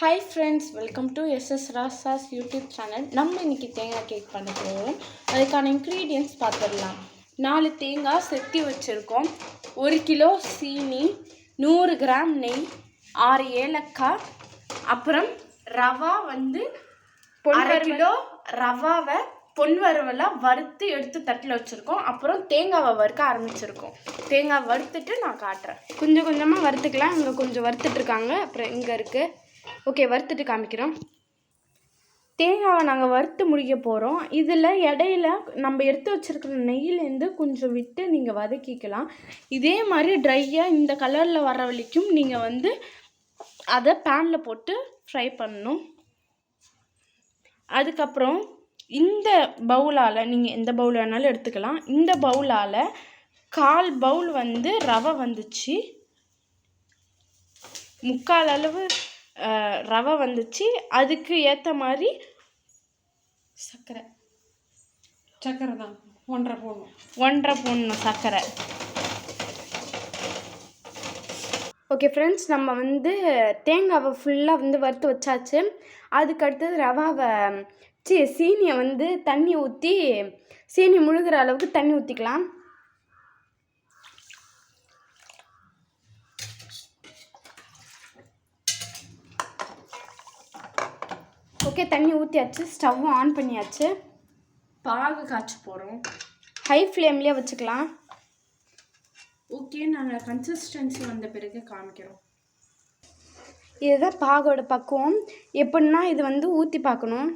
Hi friends welcome to SS Rasas YouTube channel நம்ம இன்னைக்கு தேங்காய் கேக் பண்ண போகிறோம் அதுக்கான இன்க்ரீடியன்ஸ் பார்த்துடலாம். நாலு தேங்காய் செத்தி வச்சுருக்கோம். ஒரு கிலோ சீனி நூறு கிராம் நெய் ஆறு ஏலக்காய் அப்புறம் ரவா வந்து அரை கிலோ ரவாவை பொன் வறுவலாக வறுத்து எடுத்து தட்டில் வச்சுருக்கோம். அப்புறம் தேங்காவை வறுக்க ஆரம்பிச்சிருக்கோம். தேங்காய் வறுத்துட்டு நான் காட்டுறேன். கொஞ்சம் கொஞ்சமாக வறுத்துக்கலாம். இங்கே கொஞ்சம் வறுத்துட்டு இருக்காங்க. அப்புறம் இங்கே இருக்குது ஓகே வறுத்துட்டு காமிக்கிறோம். தேங்காவை நாங்கள் வறுத்து முடிக்க போகிறோம் இதில் இடையில நம்ம எடுத்து வச்சிருக்கிற நெய்யிலேருந்து கொஞ்சம் விட்டு நீங்கள் வதக்கிக்கலாம். இதே மாதிரி ட்ரையாக இந்த கலரில் வர வரைக்கும் நீங்கள் வந்து அதை பேனில் போட்டு ஃப்ரை பண்ணணும். அதுக்கப்புறம் இந்த பவுலால் நீங்கள் எந்த பவுல் வேணாலும் எடுத்துக்கலாம். இந்த பவுலால் கால் பவுல் வந்து ரவை வந்துச்சு. முக்கால் அளவு ரவை வந்துச்சு. அதுக்கு ஏற்ற மாதிரி சர்க்கரை சக்கரை தான். ஒன்றரை போடணும். ஒன்றரை போடணும் சர்க்கரை ஓகே ஃப்ரெண்ட்ஸ் நம்ம வந்து தேங்காவை ஃபுல்லாக வந்து வறுத்து வச்சாச்சு. அதுக்கு அடுத்தது ரவாவை சி சீனியை வந்து தண்ணி ஊற்றி சீனி முழுகிற அளவுக்கு தண்ணி ஊற்றிக்கலாம் ஓகே தண்ணி ஊற்றியாச்சு ஸ்டவ்வும் ஆன் பண்ணியாச்சு. பாகு காய்ச்ச போகிறோம் ஹை ஃப்ளேம்லேயே வச்சுக்கலாம். ஓகே நாங்கள் கன்சிஸ்டன்சி வந்த பிறகு காமிக்கிறோம். இதுதான் பாகோட பக்குவம். எப்படின்னா இது வந்து ஊற்றி பார்க்கணும்.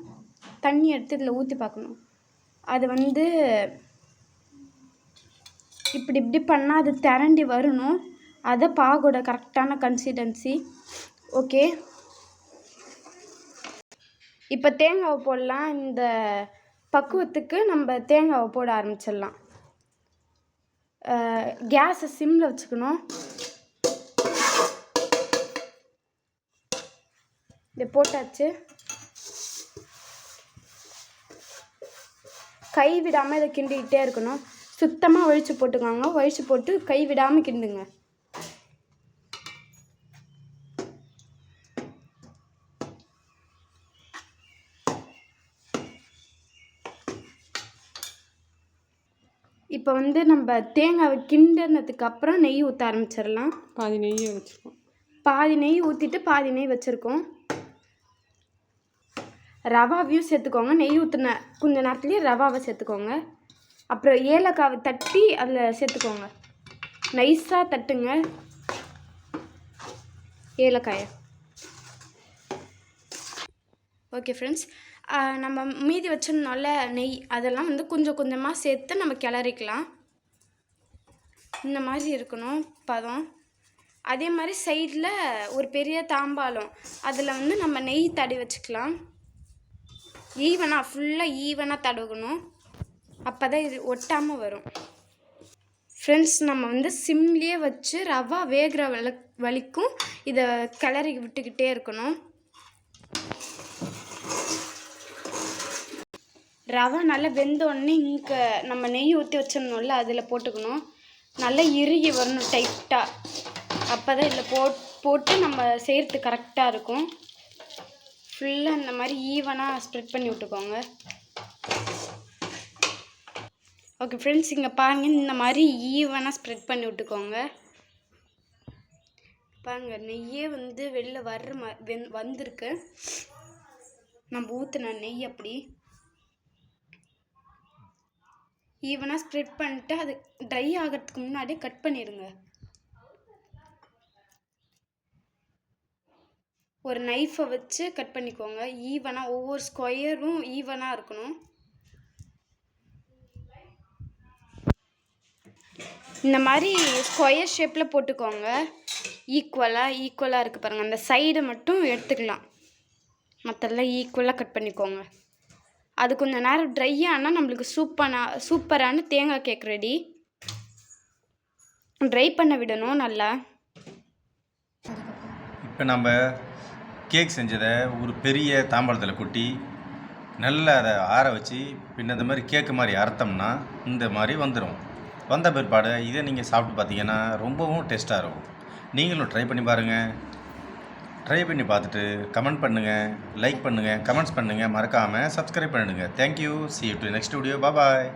தண்ணி எடுத்து இதில் ஊற்றி பார்க்கணும். அது வந்து இப்படி இப்படி பண்ணால் அது திரண்டி வரணும். அது பாகோட கரெக்டான கன்சிஸ்டன்சி ஓகே. இப்போ தேங்காவை போடலாம். இந்த பக்குவத்துக்கு நம்ம தேங்காவை போட ஆரம்பிச்சிடலாம். கேஸை சிம்மில் வச்சுக்கணும். இது போட்டாச்சு. கை விடாமல் இதை கிண்டிக்கிட்டே இருக்கணும். சுத்தமாக ஒழிச்சு போட்டுக்கோங்க. ஒழிச்சு போட்டு கை விடாமல் கிண்டுங்க. இப்போ வந்து நம்ம தேங்காவை கிண்டினதுக்கு அப்புறம் நெய் ஊற்ற ஆரம்பிச்சிடலாம். பாதி நெய்யை வச்சுருக்கோம். பாதி நெய் ஊற்றிட்டு பாதி நெய் வச்சுருக்கோம். ரவாவையும் சேர்த்துக்கோங்க. நெய் ஊற்றின கொஞ்ச நேரத்துலேயே ரவாவை சேர்த்துக்கோங்க. அப்புறம் ஏலக்காவை தட்டி அதில் சேர்த்துக்கோங்க. நைஸாக தட்டுங்க. ஏலக்காயை. ஓகே ஃப்ரெண்ட்ஸ் நம்ம மீதி வச்சிருந்தோம்ல நெய் அதெல்லாம் வந்து கொஞ்சம் கொஞ்சமாக சேர்த்து நம்ம கிளறிக்கலாம். இந்த மாதிரி இருக்கணும் பதம். அதே மாதிரி சைடில் ஒரு பெரிய தாம்பாலம் அதில் வந்து நம்ம நெய் தடவி வச்சுக்கலாம். ஈவனாக ஃபுல்லாக ஈவனாக தடவணும். அப்போ தான் இது ஒட்டாமல் வரும். ஃப்ரெண்ட்ஸ் நம்ம வந்து சிம்லேயே வச்சு ரவா வேகிற வல வலிக்கும் இதை கிளறி விட்டுக்கிட்டே இருக்கணும். ரவை நல்லா வெந்த உடனே இங்கே நம்ம நெய் ஊற்றி வச்சிருந்தோம்ல அதில் போட்டுக்கணும். நல்லா இறுகி வரணும் டைட்டாக அப்போ தான் இதில் போட் போட்டு நம்ம செய்கிறது கரெக்டாக இருக்கும். ஃபுல்லாக இந்த மாதிரி ஈவனாக ஸ்ப்ரெட் பண்ணி விட்டுக்கோங்க. ஓகே ஃப்ரெண்ட்ஸ் இங்கே பாருங்கள் இந்த மாதிரி ஈவனாக ஸ்ப்ரெட் பண்ணி விட்டுக்கோங்க. பாருங்க நெய்யே வந்து வெளில வர்ற மா வெந் வந்திருக்கு. நம்ம ஊற்றுன நெய் அப்படி. ஈவனாக ஸ்ப்ரெட் பண்ணிட்டு அது ட்ரை ஆகிறதுக்கு முன்னாடியே கட் பண்ணிடுங்க. ஒரு நைஃபை வச்சு கட் பண்ணிக்கோங்க. ஈவனாக ஒவ்வொரு ஸ்கொயரும் ஈவனாக இருக்கணும். இந்த மாதிரி ஸ்கொயர் ஷேப்பில் போட்டுக்கோங்க. ஈக்குவலாக ஈக்குவலாக இருக்குது பாருங்கள் அந்த சைடை மட்டும் எடுத்துக்கலாம். மற்றெல்லாம் ஈக்குவலாக கட் பண்ணிக்கோங்க. அது கொஞ்சம் நேரம் ட்ரை ஆனால் நம்மளுக்கு சூப்பரான சூப்பரான தேங்காய் கேக் ரெடி ட்ரை பண்ண விடணும் நல்லா. இப்போ நம்ம கேக் செஞ்சதை ஒரு பெரிய தாம்பாளத்தில் கொட்டி நல்லா அதை ஆற வச்சு பின்ன இந்த மாதிரி கேக்கு மாதிரி அறுத்தோம்னா இந்த மாதிரி வந்துடும் வந்த பிற்பாடு இதை நீங்கள் சாப்பிட்டு பார்த்தீங்கன்னா ரொம்பவும் டேஸ்ட்டாக இருக்கும். நீங்களும் ட்ரை பண்ணி பாருங்கள் ட்ரை பண்ணி பார்த்துட்டு கமெண்ட் பண்ணுங்கள் லைக் பண்ணுங்கள் கமெண்ட்ஸ் பண்ணுங்கள் மறக்காமல் சப்ஸ்கிரைப் பண்ணிடுங்க. Thank you see you to next video bye